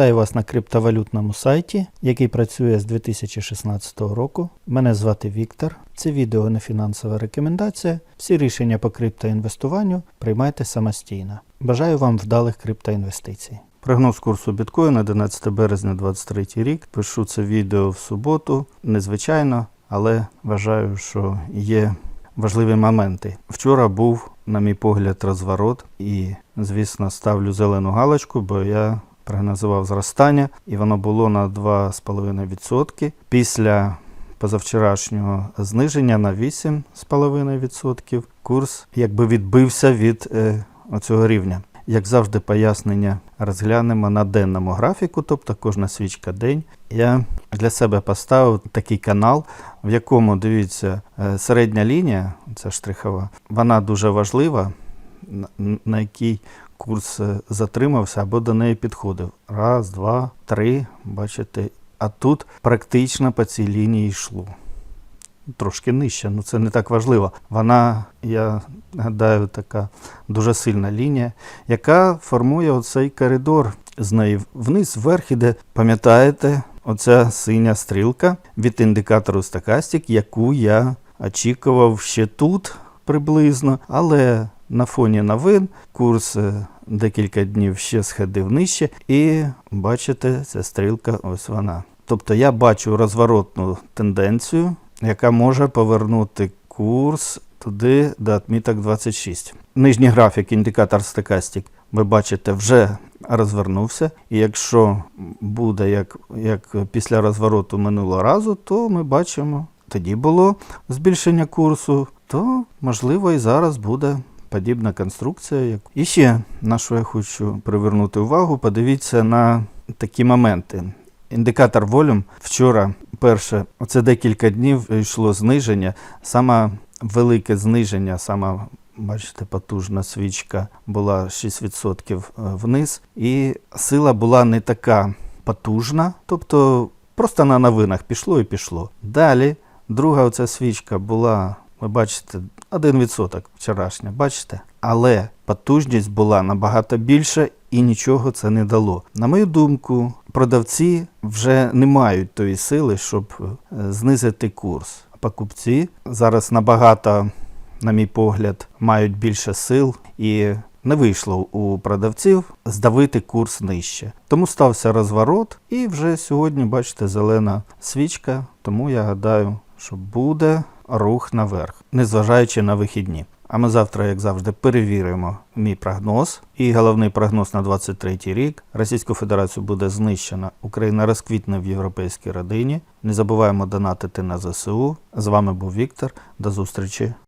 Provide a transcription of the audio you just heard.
Вітаю вас на криптовалютному сайті, який працює з 2016 року. Мене звати Віктор. Це відео не фінансова рекомендація. Всі рішення по криптоінвестуванню приймайте самостійно. Бажаю вам вдалих криптоінвестицій. Прогноз курсу біткоїна 11 березня 2023 рік. Пишу це відео в суботу. Незвичайно, але вважаю, що є важливі моменти. Вчора був, на мій погляд, розворот, і, звісно, ставлю зелену галочку, бо я прогнозував зростання, і воно було на 2,5%. Після позавчорашнього зниження на 8,5% курс якби відбився від е, оцього рівня. Як завжди, пояснення розглянемо на денному графіку, тобто кожна свічка день. Я для себе поставив такий канал, в якому дивіться е, середня лінія, це штрихова, вона дуже важлива, на якій курс е, затримався або до неї підходив. Раз, два, три, бачите. А тут практично по цій лінії йшло. Трошки нижче, ну це не так важливо. Вона, я гадаю, така дуже сильна лінія, яка формує оцей коридор з неї вниз, вверх іде. Пам'ятаєте, оця синя стрілка від індикатору стокастик, яку я очікував ще тут приблизно, але на фоні новин курс е, декілька днів ще сходив нижче, і бачите, ця стрілка, ось вона. Тобто я бачу розворотну тенденцію, яка може повернути курс туди до отміток 26. Нижній графік, індикатор стокастик, ви бачите, вже розвернувся. І якщо буде як, як після розвороту минулого разу, то ми бачимо, тоді було збільшення курсу, то можливо і зараз буде подібна конструкція. І ще на що я хочу привернути увагу, подивіться на такі моменти. Індикатор волюм вчора, перше, оце декілька днів йшло зниження. Саме велике зниження, сама, бачите, потужна свічка була 6% вниз, і сила була не така потужна, тобто просто на новинах пішло і пішло. Далі, друга оця свічка була, ви бачите, 1% вчорашня, бачите? Але потужність була набагато більша і нічого це не дало. На мою думку, продавці вже не мають тої сили, щоб е, знизити курс. Покупці зараз набагато, на мій погляд, мають більше сил і не вийшло у продавців здавити курс нижче. Тому стався розворот, і вже сьогодні, бачите, зелена свічка. Тому я гадаю, що буде рух наверх, незважаючи на вихідні. А ми завтра, як завжди, перевіримо мій прогноз. І головний прогноз на 23 рік. Російську Федерацію буде знищена. Україна розквітне в європейській родині. Не забуваємо донатити на ЗСУ. З вами був Віктор. До зустрічі